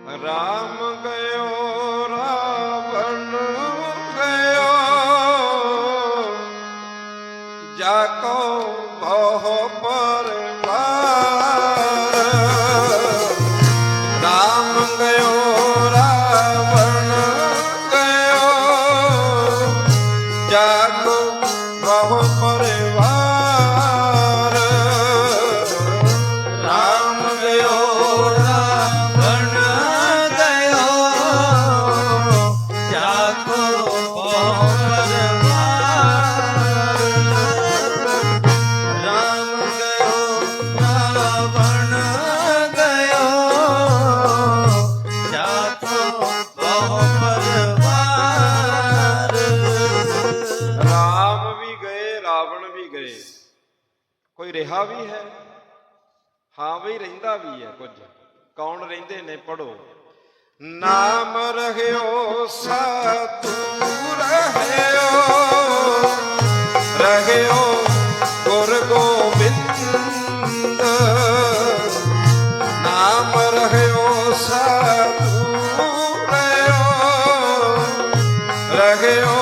ਰਾਮ ਗਇਓ ਰਾਵਣ ਗਇਓ ਜਾ ਕੋ ਬਹੁ ਪਰਵਾਰ ਰਾਮ ਗਇਓ ਰਾਵਣ ਗਇਓ ਜਾ ਕੋ ਬਹੁ ਕੋਈ ਰਿਹਾ ਵੀ ਹੈ? ਹਾਂ ਵੀ ਰਹਿੰਦਾ ਵੀ ਹੈ ਕੁਝ। ਕੌਣ ਰਹਿੰਦੇ ਨੇ ਪੜੋ। ਨਾਮ ਰਹਿਓ ਸਾਧੂ ਰਹਿਓ ਰਹਿਓ ਗੁਰ ਗੋਬਿੰਦ। ਨਾਮ ਰਹਿਓ ਸਾਧੂ ਰਹਿਓ ਰਹਿਓ